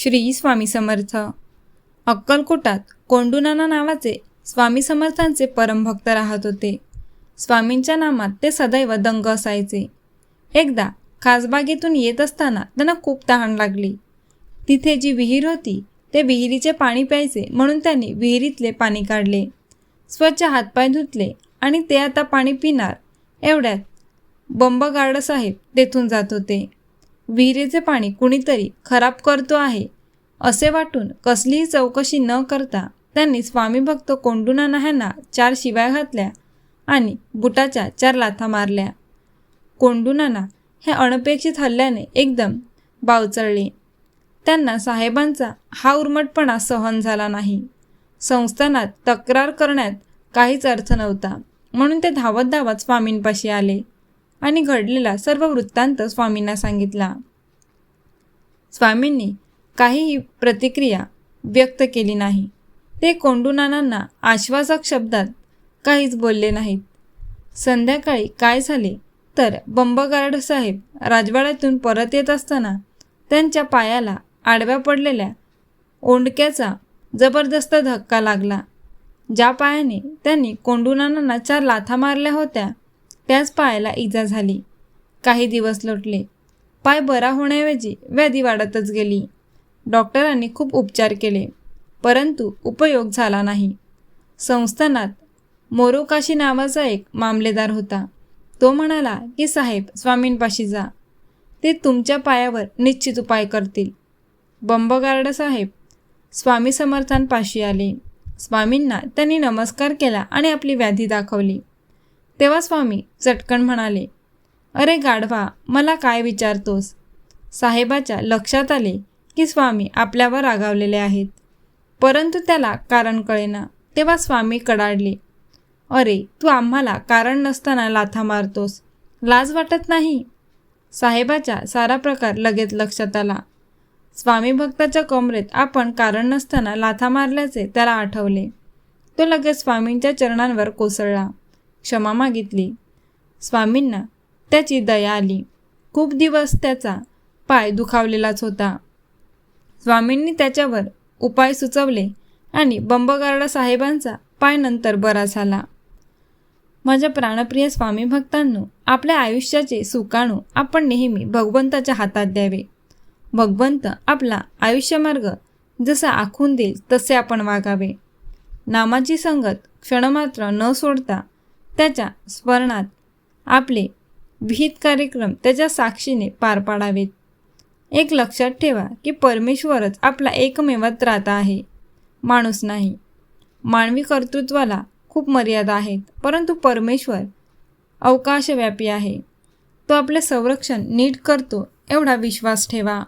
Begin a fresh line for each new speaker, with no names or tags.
श्री स्वामी समर्थ. अक्कलकोटात कोंडुनाना नावाचे स्वामी समर्थांचे परमभक्त राहत होते. स्वामींच्या नामात ते सदैव दंग असायचे. एकदा खासबागेतून येत असताना त्यांना खूप तहान लागली. तिथे जी विहीर होती ते विहिरीचे पाणी प्यायचे म्हणून त्यांनी विहिरीतले पाणी काढले. स्वच्छ हातपाय धुतले आणि ते आता पाणी पिणार एवढ्यात बंबगार्ड साहेब तेथून जात होते. विहिरीचे पाणी कुणीतरी खराब करतो आहे असे वाटून कसलीही चौकशी न करता त्यांनी स्वामी भक्त कोंडूनाना ह्यांना चार शिवाय घातल्या आणि बुटाच्या चार लाथा मारल्या. कोंडूनाना हे अनपेक्षित हल्ल्याने एकदम बावचळले. त्यांना साहेबांचा हा उर्मटपणा सहन झाला नाही. संस्थानात तक्रार करण्यात काहीच अर्थ नव्हता म्हणून ते धावत धावत स्वामींपाशी आले. आणि घडलेला सर्व वृत्तांत स्वामींना सांगितला. स्वामींनी काहीही प्रतिक्रिया व्यक्त केली नाही. ते कोंडूनानांना आश्वासक शब्दात काहीच बोलले नाहीत. संध्याकाळी काय झाले तर बंबगार्ड साहेब राजवाड्यातून परत येत असताना त्यांच्या पायाला आडव्या पडलेल्या ओंडक्याचा जबरदस्त धक्का लागला. ज्या पायाने त्यांनी कोंडूनानांना चार लाथा मारल्या होत्या त्याच पायाला इजा झाली. काही दिवस लोटले. पाय बरा होण्याऐवजी व्याधी वाढतच गेली. डॉक्टरांनी खूप उपचार केले परंतु उपयोग झाला नाही. संस्थानात मोरोकाशी नावाचा एक मामलेदार होता. तो म्हणाला की साहेब स्वामींपाशी जा. ते तुमच्या पायावर निश्चित उपाय करतील. बंबगार्ड साहेब स्वामी समर्थांपाशी आले. स्वामींना त्यांनी नमस्कार केला आणि आपली व्याधी दाखवली. तेव्हा स्वामी चटकन म्हणाले अरे गाढवा मला काय विचारतोस? साहेबाच्या लक्षात आले की स्वामी आपल्यावर रागावलेले आहेत. परंतु त्याला कारण कळेना. तेव्हा स्वामी कडाडले अरे तू आम्हाला कारण नसताना लाथा मारतोस. लाज वाटत नाही? साहेबाच्या सारा प्रकार लगेच लक्षात आला. स्वामी भक्ताच्या कमरेत आपण कारण नसताना लाथा मारल्याचे त्याला आठवले. तो लगेच स्वामींच्या चरणांवर कोसळला. क्षमा मागितली. स्वामींना त्याची दया आली. खूप दिवस त्याचा पाय दुखावलेलाच होता. स्वामींनी त्याच्यावर उपाय सुचवले आणि बंबगार्डा साहेबांचा पाय नंतर बरा झाला. माझ्या प्राणप्रिय स्वामी भक्तांनो आपल्या आयुष्याचे सुकाणू आपण नेहमी भगवंताच्या हातात द्यावे. भगवंत आपला आयुष्यमार्ग जसा आखून देईल तसे आपण वागावे. नामाची संगत क्षणमात्र न सोडता त्याच्या स्मरणात आपले विहित कार्यक्रम त्याच्या साक्षीने पार पाडावेत. एक लक्षात ठेवा की परमेश्वरच आपला एकमेव त्राता आहे. माणूस नाही. मानवी कर्तृत्वाला खूप मर्यादा आहेत परंतु परमेश्वर अवकाशव्यापी आहे. तो आपले संरक्षण नीट करतो एवढा विश्वास ठेवा.